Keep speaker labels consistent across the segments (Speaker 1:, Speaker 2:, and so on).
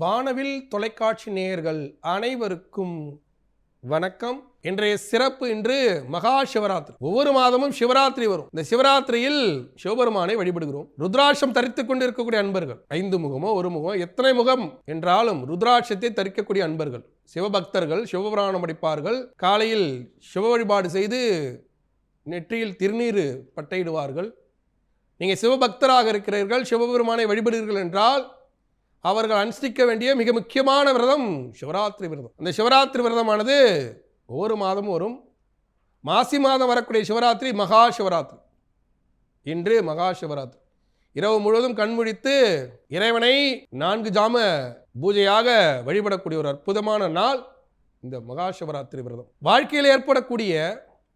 Speaker 1: வானவில் தொலைக்காட்சி நேயர்கள் அனைவருக்கும் வணக்கம். இன்றைய சிறப்பு இன்று மகா சிவராத்திரி. ஒவ்வொரு மாதமும் சிவராத்திரி வரும். இந்த சிவராத்திரியில் சிவபெருமானை வழிபடுகிறோம். ருத்ராட்சம் தரித்துக் கொண்டிருக்கக்கூடிய அன்பர்கள். ஐந்து முகமோ ஒரு முகம் எத்தனை முகம் என்றாலும் ருத்ராட்சத்தை தரிக்கக்கூடிய அன்பர்கள். சிவபக்தர்கள் சிவபுராணம் படிப்பார்கள். காலையில் சிவ வழிபாடு செய்து நெற்றியில் திருநீர் பட்டையிடுவார்கள். நீங்கள் சிவபக்தராக இருக்கிறீர்கள் சிவபெருமானை வழிபடுகிறீர்கள் என்றால் அவர்கள் அனுஷ்டிக்க வேண்டிய மிக முக்கியமான விரதம் சிவராத்திரி விரதம். அந்த சிவராத்திரி விரதமானது ஒவ்வொரு மாதமும் வரும். மாசி மாதம் வரக்கூடிய சிவராத்திரி மகா சிவராத்திரி. இன்று மகா சிவராத்திரி. இரவு முழுவதும் கண்முழித்து இறைவனை நான்கு ஜாம பூஜையாக வழிபடக்கூடிய ஒரு அற்புதமான நாள் இந்த மகா சிவராத்திரி விரதம். வாழ்க்கையில் ஏற்படக்கூடிய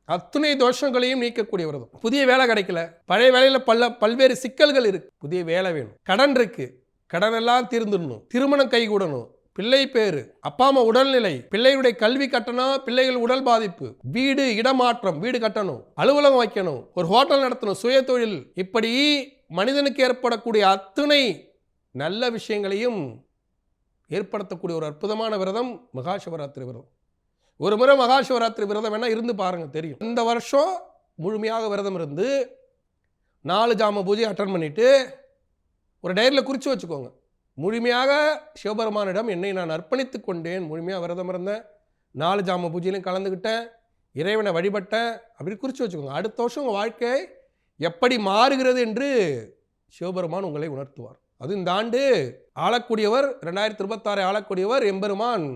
Speaker 1: அத்துணை தோஷங்களையும் நீக்கக்கூடிய விரதம். புதிய வேலை கிடைக்கல. பழைய வேலையில் பல்ல பல்வேறு சிக்கல்கள் இருக்கு. புதிய வேலை வேணும். கடன் இருக்குது கடனெல்லாம் தீர்ந்துடணும். திருமணம் கைகூடணும். பிள்ளை பேரு அப்பா அம்மா உடல்நிலை. பிள்ளைகளுடைய கல்வி கட்டணம் பிள்ளைகள் உடல் பாதிப்பு. வீடு இடமாற்றம் வீடு கட்டணும். அலுவலகம் வைக்கணும். ஒரு ஹோட்டல் நடத்தணும். சுய தொழில். இப்படி மனிதனுக்கு ஏற்படக்கூடிய அத்துணை நல்ல விஷயங்களையும் ஏற்படுத்தக்கூடிய ஒரு அற்புதமான விரதம் மகா சிவராத்திரி விரதம். ஒரு முறை மகா சிவராத்திரி விரதம் வேணால் இருந்து பாருங்க தெரியும். இந்த வருஷம் முழுமையாக விரதம் இருந்து நாலு ஜாம பூஜை அட்டன் பண்ணிட்டு ஒரு டைரியில் குறித்து வச்சுக்கோங்க. முழுமையாக சிவபெருமானிடம் என்னை நான் அர்ப்பணித்து கொண்டேன் முழுமையாக விரதம் இருந்தேன் நாலு ஜாம பூஜையிலும் கலந்துக்கிட்டேன் இறைவனை வழிபட்டேன் அப்படி குறித்து வச்சுக்கோங்க. அடுத்த வருஷம் உங்கள் வாழ்க்கை எப்படி மாறுகிறது என்று சிவபெருமான் உங்களை உணர்த்துவார். அது இந்த ஆண்டு ஆளக்கூடியவர் ரெண்டாயிரத்தி இருபத்தாறு ஆளக்கூடியவர் எம்பெருமான்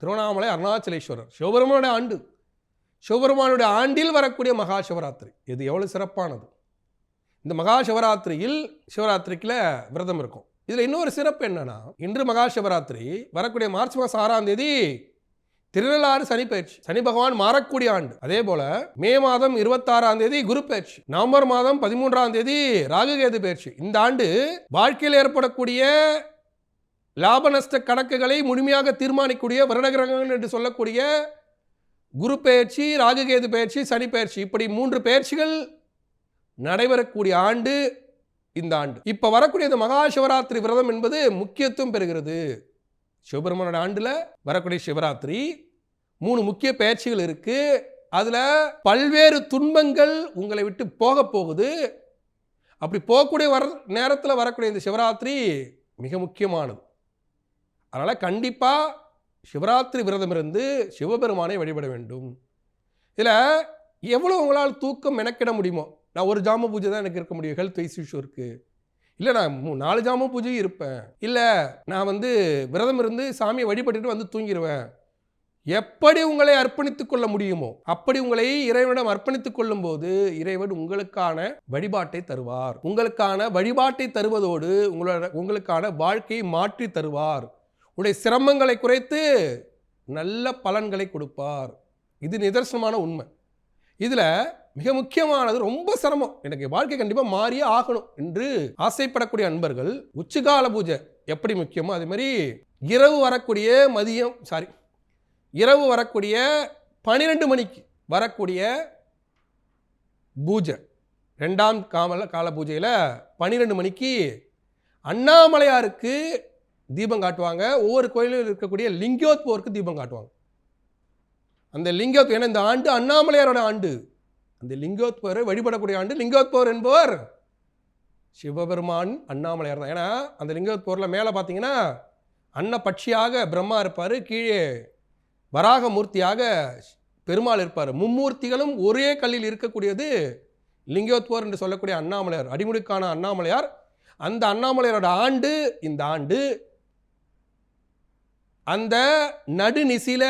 Speaker 1: திருவண்ணாமலை அருணாச்சலேஸ்வரர். சிவபெருமானுடைய ஆண்டு. சிவபெருமானுடைய ஆண்டில் வரக்கூடிய மகா சிவராத்திரி. இது எவ்வளோ சிறப்பானது. இந்த மகா சிவராத்திரியில் சிவராத்திரிக்கில் விரதம் இருக்கும். இதில் இன்னொரு சிறப்பு என்னன்னா இன்று மகா சிவராத்திரி வரக்கூடிய மார்ச் மாதம் ஆறாம் தேதி திருநள்ளாறு சனி பயிற்சி. சனி பகவான் மாறக்கூடிய ஆண்டு. அதே போல மே மாதம் இருபத்தாறாம் தேதி குரு பயிற்சி. நவம்பர் மாதம் பதிமூன்றாம் தேதி ராகுகேது பயிற்சி. இந்த ஆண்டு வாழ்க்கையில் ஏற்படக்கூடிய லாப நஷ்ட கணக்குகளை முழுமையாக தீர்மானிக்கக்கூடிய வருடகிரகங்கள் என்று சொல்லக்கூடிய குரு பயிற்சி ராகுகேது பயிற்சி சனி பயிற்சி. இப்படி மூன்று பயிற்சிகள் நடைபெறக்கூடிய ஆண்டு இந்த ஆண்டு. இப்போ வரக்கூடிய இந்த மகா சிவராத்திரி விரதம் என்பது முக்கியத்துவம் பெறுகிறது. சிவபெருமானோட ஆண்டில் வரக்கூடிய சிவராத்திரி மூணு முக்கிய பயிற்சிகள் இருக்குது அதில் பல்வேறு துன்பங்கள் உங்களை விட்டு போக போகுது. அப்படி போகக்கூடிய வர நேரத்தில் வரக்கூடிய இந்த சிவராத்திரி மிக முக்கியமானது. அதனால் கண்டிப்பாக சிவராத்திரி விரதம் இருந்து சிவபெருமானை வழிபட வேண்டும். இதில் எவ்வளோ உங்களால் தூக்கம் மெனக்கிட முடியுமோ நான் ஒரு ஜாம பூஜை தான் எனக்கு இருக்க முடியும். ஹெல்த் இஷ்யூ இருக்குது இல்லை நான் மூ- நாலு ஜாம பூஜையும் இருப்பேன். இல்லை நான் வந்து விரதம் இருந்து சாமியை வழிபட்டுட்டு வந்து தூங்கிடுவேன் எப்படி உங்களை அர்ப்பணித்துக் கொள்ள முடியுமோ அப்படி உங்களை இறைவனிடம் அர்ப்பணித்துக் கொள்ளும்போது இறைவன் உங்களுக்கான வழிபாட்டை தருவார். உங்களுக்கான வழிபாட்டை தருவதோடு உங்களோட உங்களுக்கான வாழ்க்கையை மாற்றி தருவார். உடைய சிரமங்களை குறைத்து நல்ல பலன்களை கொடுப்பார். இது நிதர்சனமான உண்மை. இதில் மிக முக்கியமானது ரொம்ப சிரமம். எனக்கு வாழ்க்கை கண்டிப்பாக மாறியே ஆகணும் என்று ஆசைப்படக்கூடிய அன்பர்கள் உச்சிகால பூஜை எப்படி முக்கியமோ அதே மாதிரி இரவு வரக்கூடிய மதியம் சாரி இரவு வரக்கூடிய பன்னிரெண்டு மணிக்கு வரக்கூடிய பூஜை. ரெண்டாம் காமல கால பூஜையில் பன்னிரெண்டு மணிக்கு அண்ணாமலையாருக்கு தீபம் காட்டுவாங்க. ஒவ்வொரு கோயிலில் இருக்கக்கூடிய லிங்கோத்போருக்கு தீபம் காட்டுவாங்க. அந்த லிங்கோத் ஏன்னா இந்த ஆண்டு அண்ணாமலையாரோட ஆண்டு. அந்த லிங்கோத்பவரை வழிபடக்கூடிய ஆண்டு லிங்கோத்பவர் என்பவர் சிவபெருமான் அண்ணாமலையார் தான். ஏன்னா அந்த லிங்கோத்பவரில் மேலே பார்த்தீங்கன்னா அன்னபட்சியாக பிரம்மா இருப்பார் கீழே வராக மூர்த்தியாக பெருமாள் இருப்பார். மும்மூர்த்திகளும் ஒரே கல்லில் இருக்கக்கூடியது லிங்கோத்பவர் என்று சொல்லக்கூடிய அண்ணாமலையார் அடிமுடிக்கான அண்ணாமலையார். அந்த அண்ணாமலையாரோட ஆண்டு இந்த ஆண்டு அந்த நடுநிசில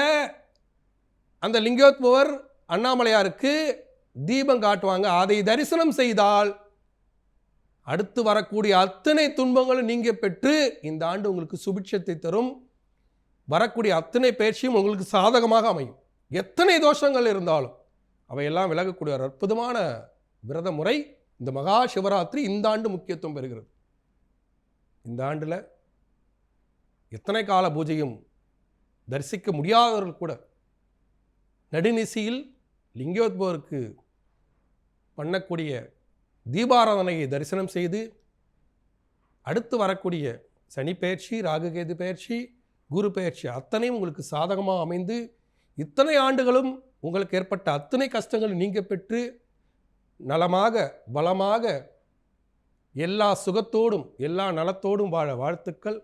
Speaker 1: அந்த லிங்கோத்பவர் அண்ணாமலையாருக்கு தீபம் காட்டுவாங்க. அதை தரிசனம் செய்தால் அடுத்து வரக்கூடிய அத்தனை துன்பங்களும் நீங்க பெற்று இந்த ஆண்டு உங்களுக்கு சுபிட்சத்தை தரும். வரக்கூடிய அத்தனை பயிற்சியும் உங்களுக்கு சாதகமாக அமையும். எத்தனை தோஷங்கள் இருந்தாலும் அவையெல்லாம் விலகக்கூடிய ஒரு அற்புதமான விரத முறை இந்த மகா சிவராத்திரி இந்த ஆண்டு முக்கியத்துவம் பெறுகிறது. இந்த ஆண்டில் எத்தனை கால பூஜையும் தரிசிக்க முடியாதவர்கள் கூட நடுநிசியில் லிங்கோத்பவருக்கு பண்ணக்கூடிய தீபாராதனையை தரிசனம் செய்து அடுத்து வரக்கூடிய சனி பயிற்சி ராகுகேது பயிற்சி குரு பயிற்சி அத்தனையும் உங்களுக்கு சாதகமாக அமைந்து இத்தனை ஆண்டுகளும் உங்களுக்கு ஏற்பட்ட அத்தனை கஷ்டங்கள் நீங்கள் பெற்று நலமாக பலமாக எல்லா சுகத்தோடும் எல்லா நலத்தோடும் வாழ வாழ்த்துக்கள்.